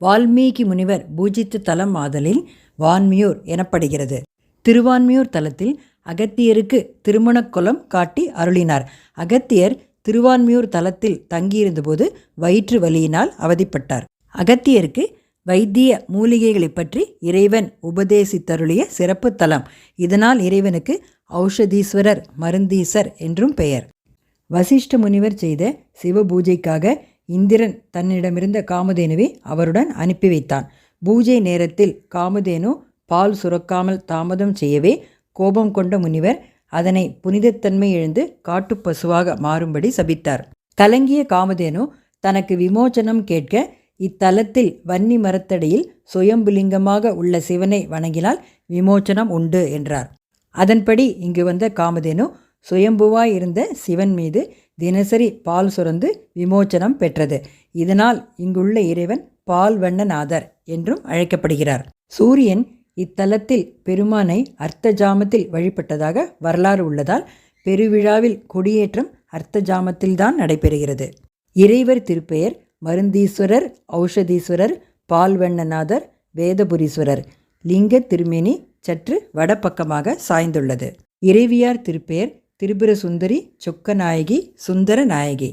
வால்மீகி முனிவர் பூஜித்த தலம் ஆதலில் வான்மியூர் எனப்படுகிறது. திருவான்மியூர் தலத்தில் அகத்தியருக்கு திருமணக்குலம் காட்டி அருளினார். அகத்தியர் திருவான்மியூர் தலத்தில் தங்கியிருந்தபோது வயிற்று வலியினால் அவதிப்பட்டார். அகத்தியருக்கு வைத்திய மூலிகைகளைப் பற்றி இறைவன் உபதேசித்தருளிய சிறப்பு தலம். இதனால் இறைவனுக்கு ஔஷதீஸ்வரர் மருந்தீசர் என்றும் பெயர். வசிஷ்ட முனிவர் செய்த சிவ பூஜைக்காக இந்திரன் தன்னிடமிருந்த காமதேனுவை அவருடன் அனுப்பி வைத்தான். பூஜை நேரத்தில் காமதேனு பால் சுரக்காமல் தாமதம் செய்யவே கோபம் கொண்ட முனிவர் அதனை புனிதத்தன்மை இழந்து காட்டுப்பசுவாக மாறும்படி சபித்தார். கலங்கிய காமதேனு தனக்கு விமோச்சனம் கேட்க இத்தலத்தில் வன்னி மரத்தடியில் சுயம்புலிங்கமாக உள்ள சிவனை வணங்கினால் விமோச்சனம் உண்டு என்றார். அதன்படி இங்கு வந்த காமதேனு சுயம்புவாய் இருந்த சிவன் மீது தினசரி பால் சுரந்து விமோச்சனம் பெற்றது. இதனால் இங்குள்ள இறைவன் பால்வண்ணநாதர் என்றும் அழைக்கப்படுகிறார். சூரியன் இத்தலத்தில் பெருமானை அர்த்த ஜாமத்தில் வழிபட்டதாக வரலாறு உள்ளதால் பெருவிழாவில் கொடியேற்றம் அர்த்த ஜாமத்தில்தான் நடைபெறுகிறது. இறைவர் திருப்பெயர் மருந்தீஸ்வரர் ஔஷதீஸ்வரர் பால்வண்ணநாதர் வேதபுரீஸ்வரர். லிங்க திருமேனி சற்று வடபக்கமாக சாய்ந்துள்ளது. இறைவியார் திருப்பெயர் திரிபுர சுந்தரி சொக்கநாயகி சுந்தர நாயகி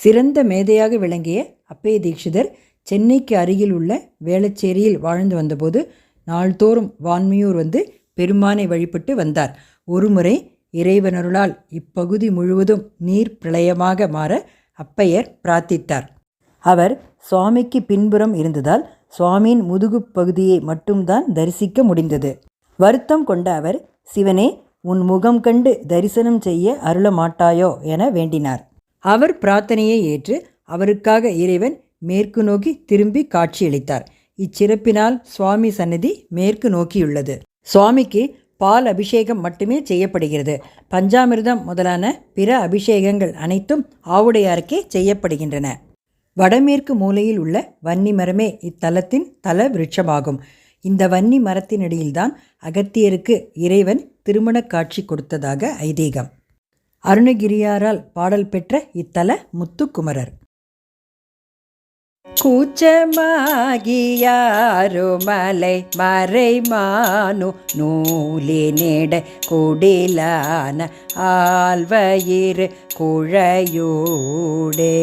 சிறந்த மேதையாக விளங்கிய அப்பைய தீட்சிதர் சென்னைக்கு அருகில் உள்ள வேளச்சேரியில் வாழ்ந்து வந்தபோது நாள்தோறும் வான்மியூர் வந்து பெருமானை வழிபட்டு வந்தார். ஒருமுறை இறைவனருளால் இப்பகுதி முழுவதும் நீர் பிரளயமாக மாற அப்பையர் பிரார்த்தித்தார். அவர் சுவாமிக்கு பின்புறம் இருந்ததால் சுவாமியின் முதுகு பகுதியை மட்டும்தான் தரிசிக்க முடிந்தது. வருத்தம் கொண்ட அவர் சிவனே உன் முகம் கண்டு தரிசனம் செய்ய அருள மாட்டாயோ என வேண்டினார். அவர் பிரார்த்தனையை ஏற்று அவருக்காக இறைவன் மேற்கு நோக்கி திரும்பி காட்சியளித்தார். இச்சிறப்பினால் சுவாமி சன்னதி மேற்கு நோக்கியுள்ளது. சுவாமிக்கு பால் அபிஷேகம் மட்டுமே செய்யப்படுகிறது. பஞ்சாமிர்தம் முதலான பிற அபிஷேகங்கள் அனைத்தும் ஆவுடையாருக்கே செய்யப்படுகின்றன. வடமேற்கு மூலையில் உள்ள வன்னி மரமே இத்தலத்தின் தல விருட்சமாகும். இந்த வன்னி மரத்தினடியில்தான் அகத்தியருக்கு இறைவன் திருமணக் காட்சி கொடுத்ததாக ஐதீகம். அருணகிரியாரால் பாடல் பெற்ற இத்தல முத்துக்குமரர். கூச்சமாகியாரு மலை மறைமானு நூலினிட குடிலான ஆல்வயிறு குழையூடே.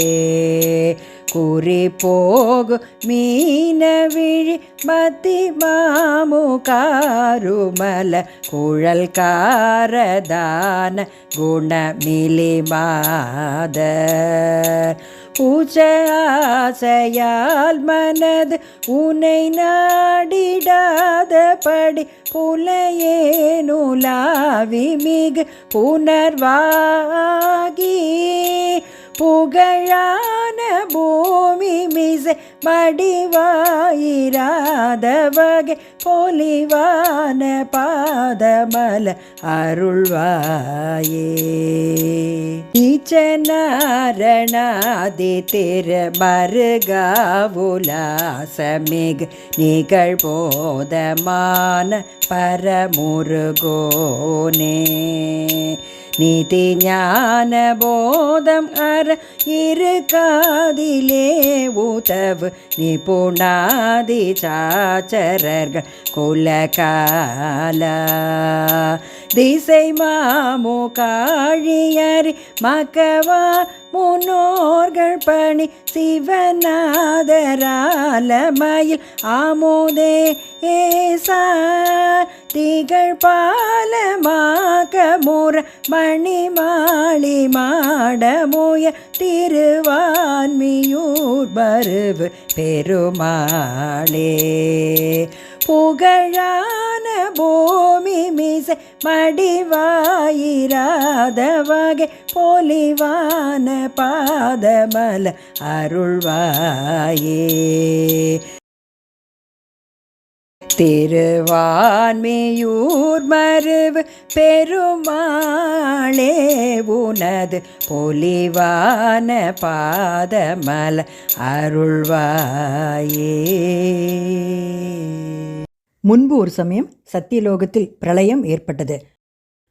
குறி போகு மீன விழி மத்தி மாமு காருமல குழல் காரதான குணமிலி மாதர் ஆசையால் மனது உனை நாடிடாதபடி புலையேனுலாவி மிகு புனர்வாகி புகழான பூமி மிசை மடிவாயிராத வகை பொலிவான பாதமல அருள்வாயே ஈச்சனாரணாதி திரு மருகாவுலாசமிகு நிகழ்போதமான பரமுருகோனே நீதி ஞான போதம் அற இரு காதிலே உதவு நிபுணாதி சாச்சரர்கள் குலகாலா திசை மாமோ காழியறி மக்கவா முன்னோர்கள் பணி சிவநாதராலமயில் ஆமோதே ஏசார் திகழ் பாலமாக முற மணி மாளி மாடமுய திருவான்மியூர் பருவு பெருமாளே. புகழா பூமி மிசை மடிவாயிராத வகை பொலிவான பாதமல அருள்வாயே. திருவான்மையூர் மருவு பெருமாளே உனது பொலிவான பாதமல அருள்வாயே. முன்பு ஒரு சமயம் சத்தியலோகத்தில் பிரளயம் ஏற்பட்டது.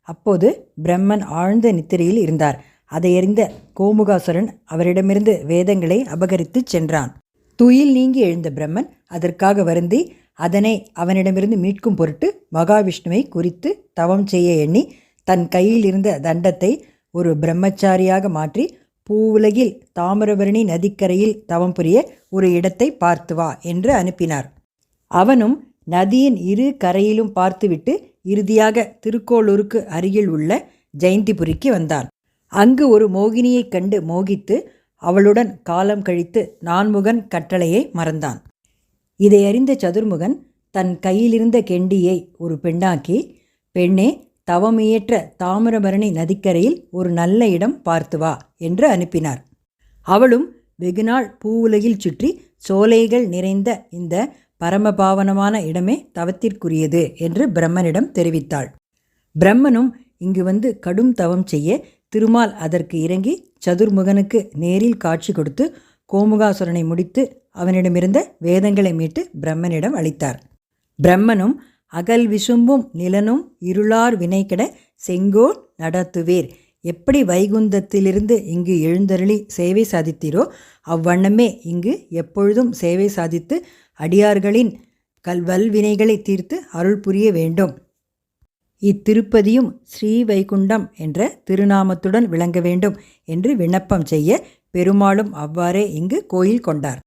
அப்போது பிரம்மன் ஆழ்ந்த நித்திரையில் இருந்தார். அதை அறிந்த கோமுகாசுரன் அவரிடமிருந்து வேதங்களை அபகரித்துச் சென்றான். துயில் நீங்கி எழுந்த பிரம்மன் அதற்காக வருந்தி அதனை அவனிடமிருந்து மீட்கும் பொருட்டு மகாவிஷ்ணுவை குறித்து தவம் செய்ய எண்ணி தன் கையில் இருந்த தண்டத்தை ஒரு பிரம்மச்சாரியாக மாற்றி பூவுலகில் தாமிரபரணி நதிக்கரையில் தவம் புரிய ஒரு இடத்தை பார்த்து வா என்று அனுப்பினார். அவனும் நதியின் இரு கரையிலும் பார்த்துவிட்டு இறுதியாக திருக்கோளூருக்கு அருகில் உள்ள ஜெயந்திபுரிக்கு வந்தான். அங்கு ஒரு மோகினியைக் கண்டு மோகித்து அவளுடன் காலம் கழித்து நான்முகன் கட்டளையை மறந்தான். இதை அறிந்த சதுர்முகன் தன் கையிலிருந்த கெண்டியை ஒரு பெண்ணாக்கி பெண்ணே தவமியற்ற தாமிரபரணி நதிக்கரையில் ஒரு நல்ல இடம் பார்த்து வா என்று அனுப்பினார். அவளும் வெகுநாள் பூவுலகில் சுற்றி சோலைகள் நிறைந்த இந்த பரமபாவனமான இடமே தவத்திற்குரியது என்று பிரம்மனிடம் தெரிவித்தாள். பிரம்மனும் இங்கு வந்து கடும் தவம் செய்ய திருமால் அதற்கு இறங்கி சதுர்முகனுக்கு நேரில் காட்சி கொடுத்து கோமுகாசுரனை முடித்து அவனிடமிருந்த வேதங்களை மீட்டு பிரம்மனிடம் அளித்தார். பிரம்மனும் அகல் விசும்பும் நிலனும் இருளார் வினைக்கிட செங்கோல் நடத்துவேர். எப்படி வைகுந்தத்திலிருந்து இங்கு எழுந்தருளி சேவை சாதித்தீரோ அவ்வண்ணமே இங்கு எப்பொழுதும் சேவை சாதித்து அடியார்களின் கல்வல்வினைகளை தீர்த்து அருள் புரிய வேண்டும். இத்திருப்பதியும் ஸ்ரீ வைகுண்டம் என்ற திருநாமத்துடன் விளங்க வேண்டும் என்று விண்ணப்பம் செய்ய பெருமாளும் அவ்வாறே இங்கு கோயில் கொண்டார்.